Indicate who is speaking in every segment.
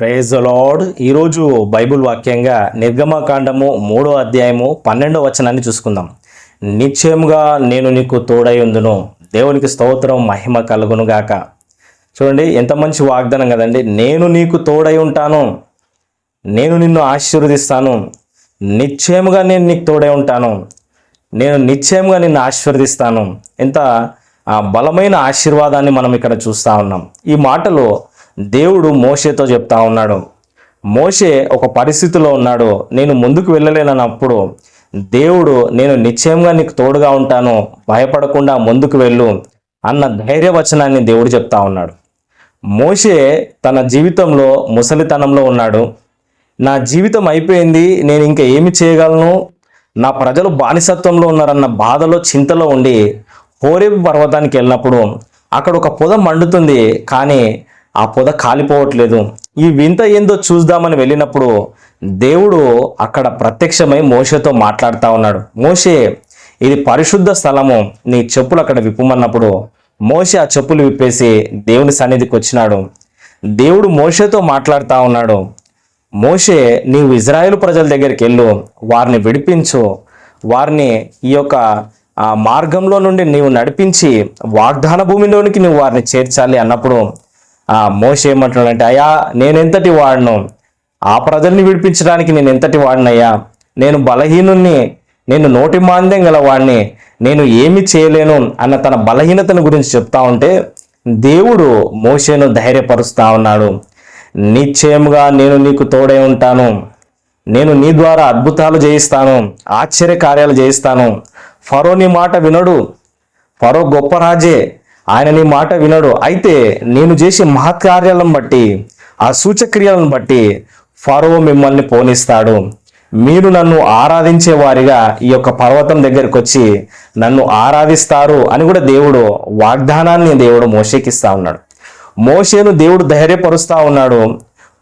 Speaker 1: Praise Lord ఈరోజు Bible వాక్యంగా నిర్గమకాండము మూడో అధ్యాయము పన్నెండో వచనాన్ని చూసుకుందాం. నిశ్చయముగా నేను నీకు తోడై ఉందును. దేవునికి స్తోత్రం మహిమ కలుగును గాక. చూడండి ఎంత మంచి వాగ్దానం కదండి. నేను నీకు తోడై ఉంటాను. నేను నిన్ను ఆశీర్వదిస్తాను. నిశ్చయముగా నేను నీకు తోడై ఉంటాను. నేను నిశ్చయంగా నిన్ను ఆశీర్వదిస్తాను. ఎంత బలమైన ఆశీర్వాదాన్ని మనం ఇక్కడ చూస్తా ఉన్నాం. ఈ మాటలు దేవుడు మోషేతో చెప్తా ఉన్నాడు మోషే ఒక పరిస్థితిలో ఉన్నాడు నేను ముందుకు వెళ్ళలేనప్పుడు దేవుడు నేను నిశ్చయంగా నీకు తోడుగా ఉంటాను భయపడకుండా ముందుకు వెళ్ళు అన్న ధైర్యవచనాన్ని దేవుడు చెప్తా ఉన్నాడు. మోషే తన జీవితంలో ముసలితనంలో ఉన్నాడు. నా జీవితం అయిపోయింది నేను ఇంకా ఏమి చేయగలను? నా ప్రజలు బానిసత్వంలో ఉన్నారన్న బాధలో చింతలో ఉండి హోరేపు పర్వతానికి వెళ్ళినప్పుడు అక్కడ ఒక పొద మండుతుంది కానీ ఆ పొద కాలిపోవట్లేదు. ఈ వింత ఏందో చూద్దామని వెళ్ళినప్పుడు దేవుడు అక్కడ ప్రత్యక్షమై మోషేతో మాట్లాడుతూ ఉన్నాడు. మోషే ఇది పరిశుద్ధ స్థలము నీ చెప్పులు అక్కడ విప్పమన్నప్పుడు మోషే ఆ చెప్పులు విప్పేసి దేవుని సన్నిధికి వచ్చినాడు. దేవుడు మోషేతో మాట్లాడుతూ ఉన్నాడు. మోషే నీవు ఇజ్రాయేల్ ప్రజల దగ్గరికి వెళ్ళు వారిని విడిపించు. వారిని ఈ యొక్క ఆ మార్గంలో నుండి నీవు నడిపించి వాగ్దాన భూమిలోనికి నువ్వు వారిని చేర్చాలి అన్నప్పుడు ఆ మోస ఏమంటున్నాడంటే అయ్యా నేను ఎంతటి వాడను? ఆ ప్రజల్ని విడిపించడానికి నేను ఎంతటి వాడినయ్యా? నేను బలహీనుణ్ణి నేను నోటి మాంద్యం గల వాడిని నేను ఏమి చేయలేను? అన్న తన బలహీనతను గురించి చెప్తా ఉంటే దేవుడు మోషేను ధైర్యపరుస్తా ఉన్నాడు. నిశ్చయముగా నేను నీకు తోడై ఉంటాను. నేను నీ ద్వారా అద్భుతాలు చేయిస్తాను ఆశ్చర్య కార్యాలు చేయిస్తాను ఫరో నీ మాట వినడు. ఫరో గొప్ప రాజే. ఆయన నీ మాట వినడు. అయితే నేను చేసే మహత్కార్యాలను బట్టి ఆ సూచక్రియలను బట్టి ఫరో మిమ్మల్ని పోనిస్తాడు. మీరు నన్ను ఆరాధించే వారిగా ఈ యొక్క పర్వతం దగ్గరికి వచ్చి నన్ను ఆరాధిస్తారు అని కూడా దేవుడు వాగ్దానాన్ని దేవుడు మోషేకిస్తా ఉన్నాడు. మోషేను దేవుడు ధైర్యపరుస్తా ఉన్నాడు.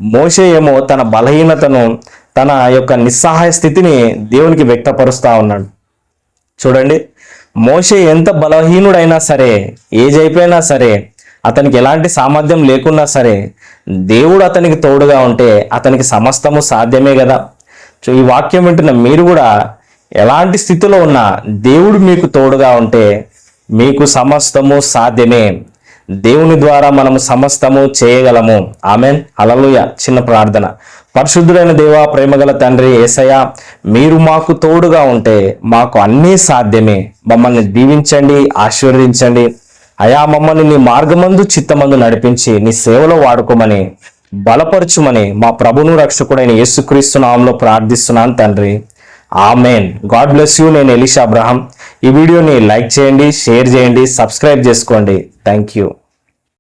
Speaker 1: మోషే ఏమో తన బలహీనతను తన యొక్క నిస్సహాయ స్థితిని దేవునికి వ్యక్తపరుస్తా ఉన్నాడు. చూడండి. మోషే ఎంత బలహీనుడైనా సరే ఏజ్ అయిపోయినా సరే అతనికి ఎలాంటి సామర్థ్యం లేకున్నా సరే దేవుడు అతనికి తోడుగా ఉంటే అతనికి సమస్తము సాధ్యమే కదా సో ఈ వాక్యం వింటున్న మీరు కూడా ఎలాంటి స్థితిలో ఉన్నా దేవుడు మీకు తోడుగా ఉంటే మీకు సమస్తము సాధ్యమే. దేవుని ద్వారా మనము సమస్తము చేయగలము. ఆమెన్. అలలుయ చిన్న ప్రార్థన. పరిశుద్ధుడైన దేవా ప్రేమగల తండ్రి ఏసయ్య మీరు మాకు తోడుగా ఉంటే మాకు అన్నీ సాధ్యమే. మమ్మల్ని దీవించండి ఆశీర్వదించండి. అయా మమ్మల్ని నీ మార్గమందు చిత్తమందు నడిపించి నీ సేవలో వాడుకోమని బలపరచుమని మా ప్రభును రక్షకుడైన యేసుక్రీస్తు నామంలో ప్రార్థిస్తున్నాను తండ్రి. ఆమెన్. God bless you. నేను ఎలిషా అబ్రహం. ఈ వీడియోని లైక్ చేయండి షేర్ చేయండి సబ్స్క్రైబ్ చేసుకోండి. Thank you.